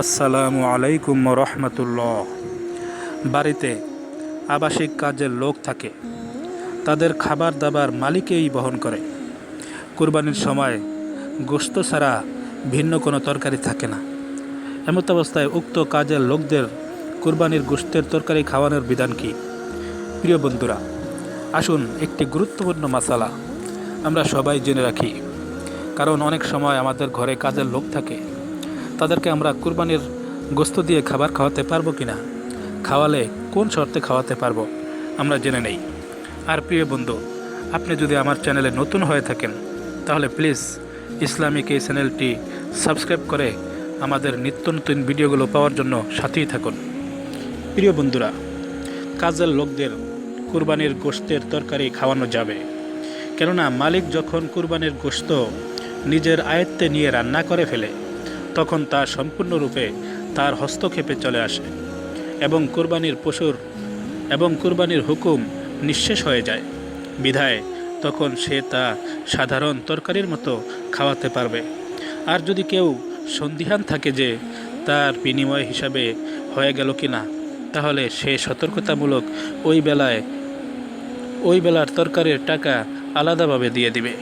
আসসালামু আলাইকুম রহমতুল্লাহ। বাড়িতে আবাসিক কাজের লোক থাকে, তাদের খাবার দাবার মালিকেই বহন করে। কুরবানির সময় গোস্ত ছাড়া ভিন্ন কোনো তরকারি থাকে না। এমত অবস্থায় উক্ত কাজের লোকদের কুরবানির গোস্তের তরকারি খাওয়ানোর বিধান কি? প্রিয় বন্ধুরা, আসুন একটি গুরুত্বপূর্ণ মশালা আমরা সবাই জেনে রাখি। কারণ অনেক সময় আমাদের ঘরে কাজের লোক থাকে তাদেরকে আমরা কুরবানির গোস্ত দিয়ে খাবার খাওয়াতে পারব কি না খাওয়ালে কোন শর্তে খাওয়াতে পারব? আমরা জেনে নেই। আর প্রিয় বন্ধু, আপনি যদি আমার চ্যানেলে নতুন হয়ে থাকেন, তাহলে প্লিজ ইসলামিক এই চ্যানেলটি সাবস্ক্রাইব করে আমাদের নিত্য নতুন ভিডিওগুলো পাওয়ার জন্য সাথেই থাকুন। প্রিয় বন্ধুরা, কাজের লোকদের কুরবানির গোস্তের তরকারি খাওয়ানো যাবে। কেননা মালিক যখন কুরবানির গোস্ত নিজের আয়ত্তে নিয়ে রান্না করে ফেলে তখন তা সম্পূর্ণরূপে তার হস্তক্ষেপে চলে আসে এবং কুরবানির পশুর এবং কুরবানির হুকুম নিঃশেষ হয়ে যায়। বিধায় তখন সে তা সাধারণ তরকারির মতো খাওয়াতে পারবে। আর যদি কেউ সন্দিহান থাকে যে তার বিনিময় হিসাবে হয়ে গেল কি না তাহলে সে সতর্কতামূলক ওই বেলায় ওই বেলার তরকারির টাকা আলাদাভাবে দিয়ে দিবে।